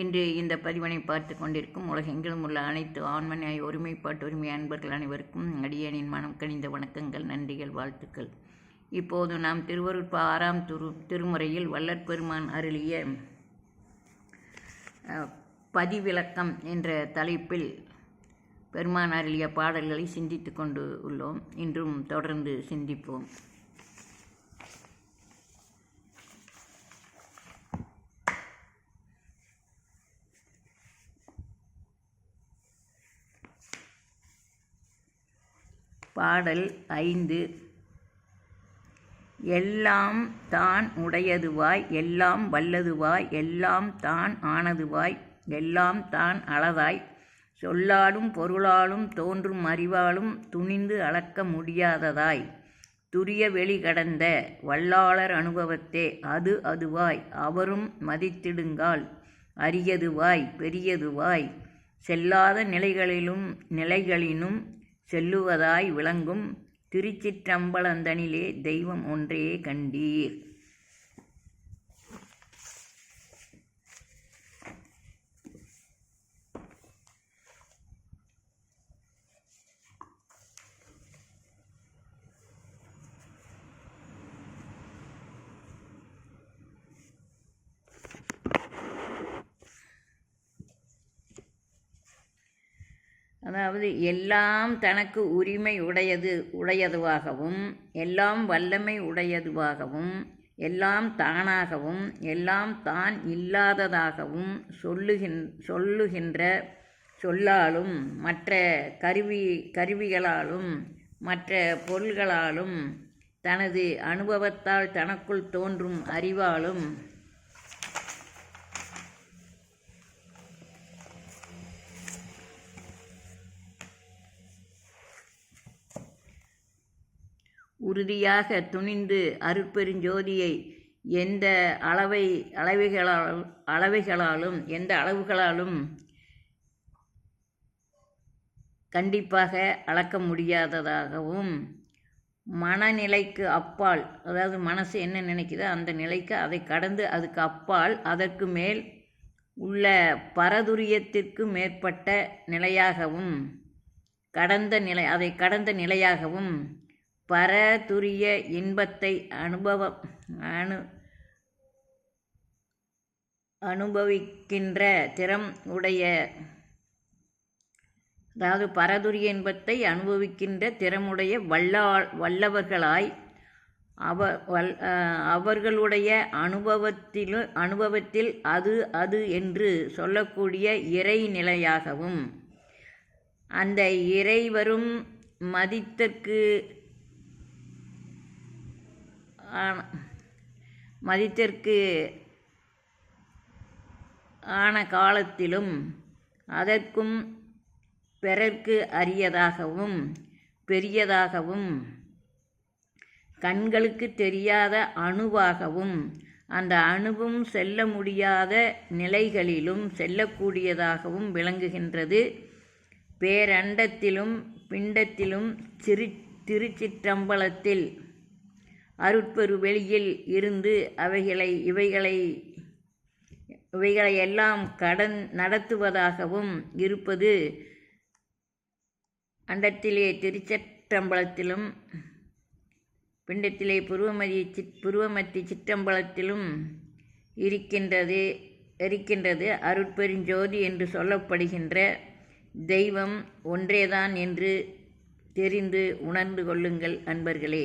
இன்று இந்த பதிவனை பார்த்து கொண்டிருக்கும் உலகெங்கிலும் உள்ள அனைத்து ஆண்மனை ஒருமைப்பாட்டு உரிமை அன்பர்கள் அனைவருக்கும் அடியனின் மனம் கனிந்த வணக்கங்கள் நன்றிகள் வாழ்த்துக்கள். இப்போது நாம் திருவருட்ப ஆறாம் திரு திருமுறையில் வல்லற்பெருமான் அருளிய பதிவிலக்கம் என்ற தலைப்பில் பெருமான் அருளிய பாடல்களை சிந்தித்து கொண்டு உள்ளோம். இன்றும் தொடர்ந்து சிந்திப்போம். பாடல் ஐந்து. எல்லாம் தான் உடையதுவாய் எல்லாம் வல்லதுவாய் எல்லாம் தான் ஆனதுவாய் எல்லாம் தான் அளதாய் சொல்லாலும் பொருளாலும் தோன்றும் அறிவாலும் துணிந்து அளக்க முடியாததாய். துரிய வெளி கடந்த வல்லாளர் அனுபவத்தே அது அதுவாய். அவரும் மதித்திடுங்கால் அரியதுவாய் பெரியதுவாய் செல்லாத நிலைகளிலும் நிலைகளினும் செல்லுவதாய் விளங்கும் திருச்சிற்றம்பலந்தனிலே தெய்வம் ஒன்றே கண்டீர். அதாவது எல்லாம் தனக்கு உரிமை உடையது உடையதுவாகவும் எல்லாம் வல்லமை உடையதுவாகவும் எல்லாம் தானாகவும் எல்லாம் தான் இல்லாததாகவும் சொல்லுகின் சொல்லுகின்ற சொல்லாலும் மற்ற கருவி கருவிகளாலும் மற்ற பொருள்களாலும் தனது அனுபவத்தால் தனக்குள் தோன்றும் அறிவாலும் உறுதியாக துணிந்து அருட்பெருஞ்சோதியை எந்த அளவை அளவைகளாலும் அளவைகளாலும் எந்த அளவுகளாலும் கண்டிப்பாக அளக்க முடியாததாகவும் மனநிலைக்கு அப்பால் அதாவது மனசு என்ன நினைக்குதோ அந்த நிலைக்கு அதை கடந்து அதுக்கு அப்பால் அதற்கு மேல் உள்ள பரதுரியத்திற்கு மேற்பட்ட நிலையாகவும் கடந்த நிலை அதை கடந்த நிலையாகவும் பரதுரிய இன்பத்தை அனுபவம் அனு அனுபவிக்கின்ற திறம் உடைய அதாவது பரதுரிய இன்பத்தை அனுபவிக்கின்ற திறமுடைய வல்லா வல்லவர்களாய் அவ வல் அவர்களுடைய அனுபவத்தில் அனுபவத்தில் அது அது என்று சொல்லக்கூடிய இறைநிலையாகவும் அந்த இறைவரும் மதித்தற்கு ஆன- மதித்திற்கு ஆன காலத்திலும் அதற்கும் பிறர்க்கு அரியதாகவும் பெரியதாகவும் கண்களுக்கு தெரியாத அணுவாகவும் அந்த அணுவும் செல்ல முடியாத நிலைகளிலும் செல்லக்கூடியதாகவும் விளங்குகின்றது. பேரண்டத்திலும் பிண்டத்திலும் திரு திருச்சிற்றம்பலத்தில் அருட்பெரு வெளியில் இருந்து அவைகளை இவைகளை இவைகளையெல்லாம் கடன் நடத்துவதாகவும் இருப்பது அண்டத்திலே திருச்சிற்றம்பலத்திலும் பிண்டத்திலே புருவமதி சிற் புருவமத்தி சிற்றம்பலத்திலும் இருக்கின்றது இருக்கின்றது அருட்பெருஞ்சோதி என்று சொல்லப்படுகின்ற தெய்வம் ஒன்றேதான் என்று தெரிந்து உணர்ந்து கொள்ளுங்கள் அன்பர்களே.